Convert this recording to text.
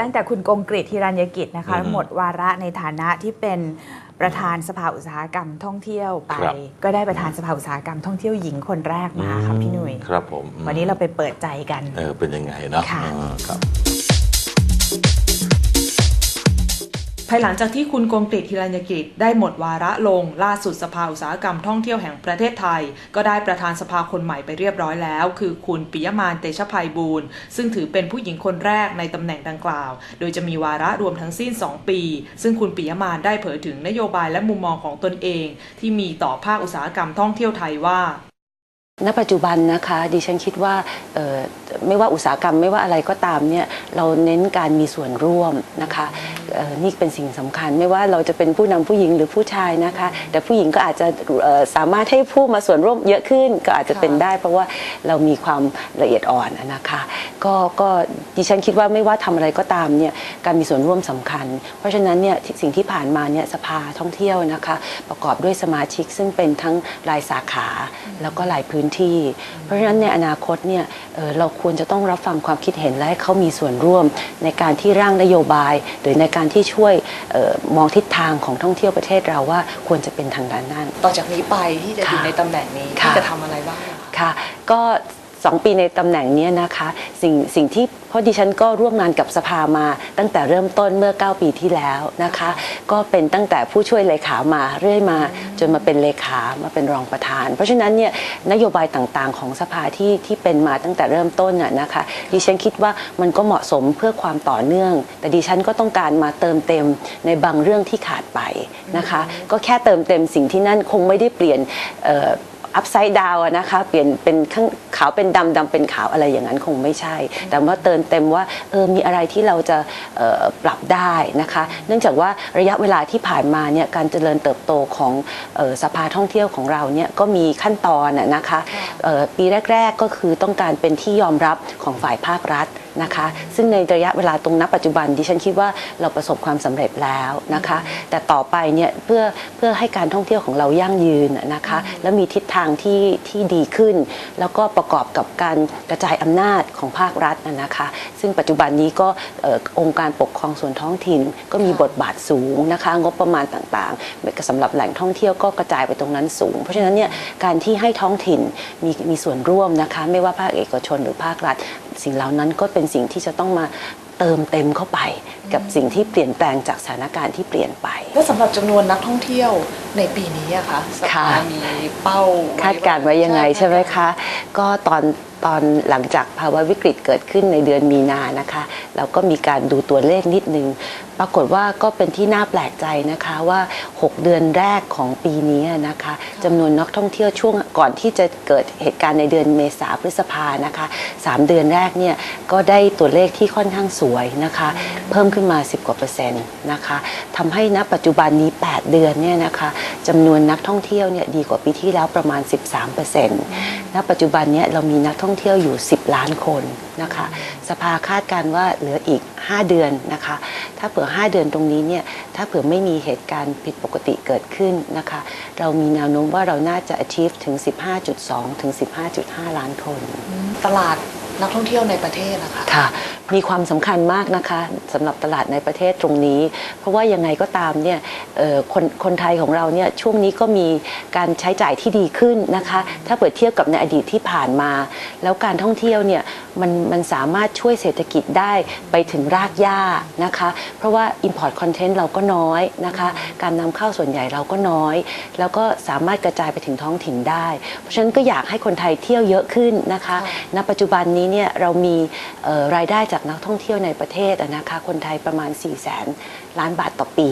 ตั้งแต่คุณกงกฤษฮิรัญยกิจนะคะอืมหมดวาระในฐานะที่เป็นประธานสภาอุตสาหกรรมท่องเที่ยวไปครับก็ได้ประธานสภาอุตสาหกรรมท่องเที่ยวหญิงคนแรกมาค่ะพี่หนุ่ยครับผมอืมวันนี้เราไปเปิดใจกันเออเป็นยังไงเนาะค่ะเออครับ ภายหลังจากที่คุณกงกฤษฮิรัญยกิจได้หมดวาระลง ล่าสุดสภาอุตสาหกรรมท่องเที่ยวแห่งประเทศไทย ก็ได้ประธานสภาคนใหม่ไปเรียบร้อยแล้ว คือคุณปิยมานเตชะภัยบูรณ์ซึ่งถือเป็นผู้หญิงคนแรกในตำแหน่งดังกล่าว โดยจะมีวาระรวมทั้งสิ้น 2 ปี ซึ่งคุณปิยมานได้เผยถึงนโยบายและมุมมองของตนเอง ที่มีต่อภาคอุตสาหกรรมท่องเที่ยวไทยว่าณปัจจุบันนะคะดิฉันคิดว่าไม่ว่าอุตสาหกรรมไม่ว่าอะไรก็ตามเนี่ยเราเน้นการมีส่วนร่วมนะคะ นี่เป็นสิ่งสำคัญ ไม่ว่าเราจะเป็นผู้นำผู้หญิงหรือผู้ชายนะคะ แต่ผู้หญิงก็อาจจะสามารถให้ผู้มาส่วนร่วมเยอะขึ้นก็อาจจะเป็นได้ เพราะว่าเรามีความละเอียดอ่อนนะคะก็ก็ดิฉันคิดว่าไม่ว่าทำอะไรก็ตามเนี่ยการมีส่วนร่วมสำคัญ เพราะฉะนั้นเนี่ยสิ่งที่ผ่านมาเนี่ยสภาท่องเที่ยวนะคะ ประกอบด้วยสมาชิกซึ่งเป็นทั้งรายสาขาแล้วก็หลายพื้นที่ เพราะฉะนั้นในอนาคตเนี่ยเเราควรจะต้องรับฟังความคิดเห็นและให้เขามีส่วนร่วมในการที่ร่างนโยบาย หรือในการที่ช่วยเออมองทิศทางของท่องเที่ยวประเทศเราว่าควรจะเป็นทางด้านนั้น ต่อจากนี้ไปที่จะอยู่ค่ะในตำแหน่งนี้ค่ะที่จะทำอะไรบ้างค่ะก็ สองปีในตำแหน่งนี้นะคะสิ่งสิ่งที่เพราะดิฉันก็ร่วมงานกับสภามาตั้งแต่เริ่มต้นเมื่อ 9 ปีที่แล้วนะคะ ก็เป็นตั้งแต่ผู้ช่วยเลขามาเรื่อยมา จนมาเป็นเลขามาเป็นรองประธาน เพราะฉะนั้นเนี่ยนโยบายต่างๆ ของสภาที่ที่เป็นมาตั้งแต่เริ่มต้นน่ะนะคะ ดิฉันคิดว่ามันก็เหมาะสมเพื่อความต่อเนื่อง แต่ดิฉันก็ต้องการมาเติมเต็มในบางเรื่องที่ขาดไปนะคะ ก็แค่เติมเต็มสิ่งที่นั่นคงไม่ได้เปลี่ยนเอ่ออัพไซด์ดาวนะคะเปลี่ยนเป็นข้าง ขาวเป็นดำดำเป็นขาวอะไรอย่างนั้นคงไม่ใช่ แต่ว่าเติมเต็มว่าเออมีอะไรที่เราจะเอ่อปรับได้นะคะ เนื่องจากว่าระยะเวลาที่ผ่านมาเนี่ยการเจริญเติบโตของเอ่อสภาท่องเที่ยวของเราเนี่ยก็มีขั้นตอนน่ะนะคะเอ่อปีแรก ๆก็คือต้องการเป็นที่ยอมรับของฝ่ายภาครัฐนะคะ ซึ่งในระยะเวลาตรงนับปัจจุบันดิฉันคิดว่าเราประสบความสำเร็จแล้วนะคะ แต่ต่อไปเนี่ยเพื่อเพื่อให้การท่องเที่ยวของเรายั่งยืนน่ะนะคะ และมีทิศทางที่ที่ดีขึ้น แล้วก็ประกอบกับการกระจายอำนาจของภาครัฐนะคะ ซึ่งปัจจุบันนี้ก็ออองค์การปกครองส่วนท้องถิ่น ก็มีบทบาทสูงนะคะงบประมาณต่างๆสำหรับแหล่งท่องเที่ยวก็กระจายไปตรงนั้นสูง เพราะฉะนั้นเนี่ยการที่ให้ท้องถิ่นมีมีส่วนร่วมนะคะ ไม่ว่าภาคเอกชนหรือภาครัฐ สิ่งเหล่านั้นก็เป็นสิ่งที่จะต้องมา เติมเต็มเข้าไป กับสิ่งที่เปลี่ยนแปลงจากสถานการณ์ที่เปลี่ยนไป แล้วสำหรับจำนวนนักท่องเที่ยวในปีนี้อะคะสภาค่ะมีเป้าคาดการณ์ไว้ยังไงใช่ไหมคะ ก็ตอน ตอนหลังจากภาวะวิกฤตเกิดขึ้นในเดือนมีนานะคะ เราก็มีการดูตัวเลขนิดนึง ปรากฏว่าก็เป็นที่น่าแปลกใจนะคะว่า 6 เดือนแรกของปีนี้นะคะจำนวนนักท่องเที่ยวช่วงก่อนที่จะเกิดเหตุการณ์ในเดือนเมษาพฤษภานะคะ 3 เดือนแรกเนี่ยก็ได้ตัวเลขที่ค่อนข้างสวยนะคะเพิ่มขึ้นมา 10 กว่าเปอร์เซ็นต์นะคะทำให้ณปัจจุบันนี้ 8 เดือนเนี่ยนะคะจำนวนนักท่องเที่ยวเนี่ยดีกว่าปีที่แล้วประมาณ 13เปอร์เซ็นต์ณปัจจุบันเนี้เรามีนักท่องเที่ยวอยู่ 10 ล้านคนนะคะสภาคาดการณ์ว่าเหลืออีก 5 เดือนนะคะ ถ้าเผื่อ 5 เดือนตรงนี้เนี่ยถ้าเผื่อไม่มีเหตุการณ์ผิดปกติเกิดขึ้นนะคะ เรามีแนวโน้มว่าเราน่าจะ achieve ถึง 15.2 ถึง 15.5 ล้านคน ตลาดนักท่องเที่ยวในประเทศนะคะค่ะ มีความสำคัญมากนะคะสำหรับตลาดในประเทศตรงนี้ เพราะว่ายังไงก็ตามเนี่ยเอ่อคนคนไทยของเราเนี่ยช่วงนี้ก็มีการใช้จ่ายที่ดีขึ้นนะคะ ถ้าเปิดเทียบกับในอดีตที่ผ่านมา แล้วการท่องเที่ยวเนี่ยมันมันสามารถช่วยเศรษฐกิจได้ไปถึงรากหญ้านะคะ เพราะว่า Import Content เราก็น้อยนะคะ การนำเข้าส่วนใหญ่เราก็น้อย แล้วก็สามารถกระจายไปถึงท้องถิ่นได้ เพราะฉะนั้นก็อยากให้คนไทยเที่ยวเยอะขึ้นนะคะ ณปัจจุบันนี้เนี่ยเรามีเอ่อรายได้จากากนักท่องเที่ยวในประเทศนะคะคนไทยประมาณ4 0 0แสนล้านบาทต่อปี